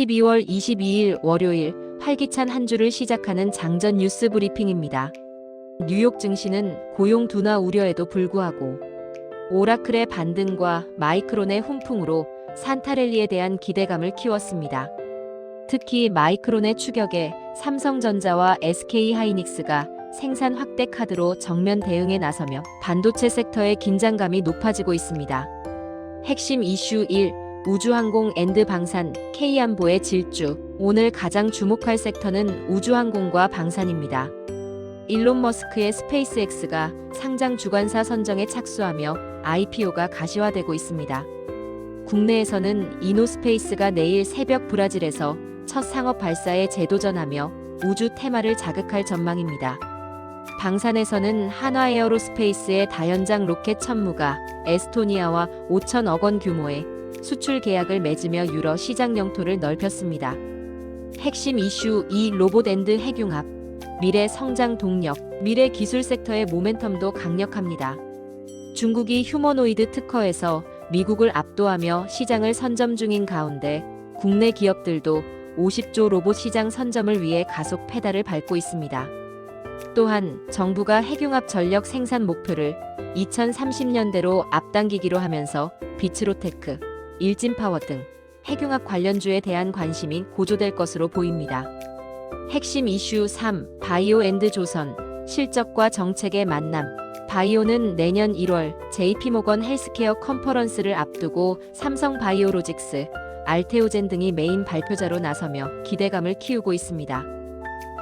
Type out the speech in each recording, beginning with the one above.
12월 22일 월요일 활기찬 한 주를 시작하는 장전 뉴스 브리핑입니다. 뉴욕 증시는 고용 둔화 우려에도 불구하고 오라클의 반등과 마이크론의 훈풍으로 산타랠리에 대한 기대감을 키웠습니다. 특히 마이크론의 추격에 삼성전자와 SK하이닉스가 생산 확대 카드로 정면 대응에 나서며 반도체 섹터의 긴장감이 높아지고 있습니다. 핵심 이슈 1. 우주항공 앤드 방산 K안보의 질주. 오늘 가장 주목할 섹터는 우주항공과 방산입니다. 일론 머스크의 스페이스X가 상장 주관사 선정에 착수하며 IPO가 가시화되고 있습니다. 국내에서는 이노스페이스가 내일 새벽 브라질에서 첫 상업 발사에 재도전하며 우주 테마를 자극할 전망입니다. 방산에서는 한화 에어로스페이스의 다연장 로켓 천무가 에스토니아와 5천억 원 규모의 수출 계약을 맺으며 유러 시장 영토를 넓혔습니다. 핵심 이슈 2 로봇 앤드 핵융합 미래 성장 동력 미래 기술 섹터의 모멘텀도 강력합니다. 중국이 휴머노이드 특허에서 미국을 압도하며 시장을 선점 중인 가운데 국내 기업들도 50조 로봇 시장 선점을 위해 가속 페달을 밟고 있습니다. 또한 정부가 핵융합 전력 생산 목표를 2030년대로 앞당기기로 하면서 비츠로테크, 일진파워 등 핵융합 관련주에 대한 관심이 고조될 것으로 보입니다. 핵심 이슈 3. 바이오 앤드 조선 실적과 정책의 만남 바이오는 내년 1월 JP모건 헬스케어 컨퍼런스를 앞두고 삼성 바이오로직스, 알테오젠 등이 메인 발표자로 나서며 기대감을 키우고 있습니다.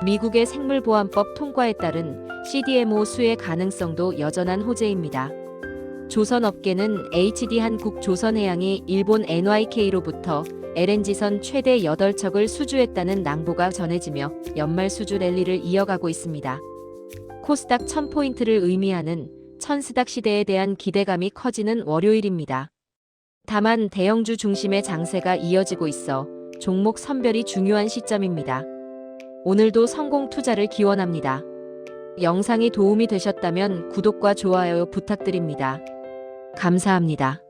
미국의 생물보안법 통과에 따른 CDMO 수혜 가능성도 여전한 호재입니다. 조선 업계는 HD 한국 조선해양이 일본 NYK로부터 LNG선 최대 8척을 수주했다는 낭보가 전해지며 연말 수주 랠리를 이어가고 있습니다. 코스닥 1000포인트를 의미하는 천스닥 시대에 대한 기대감이 커지는 월요일입니다. 다만 대형주 중심의 장세가 이어지고 있어 종목 선별이 중요한 시점입니다. 오늘도 성공 투자를 기원합니다. 영상이 도움이 되셨다면 구독과 좋아요 부탁드립니다. 감사합니다.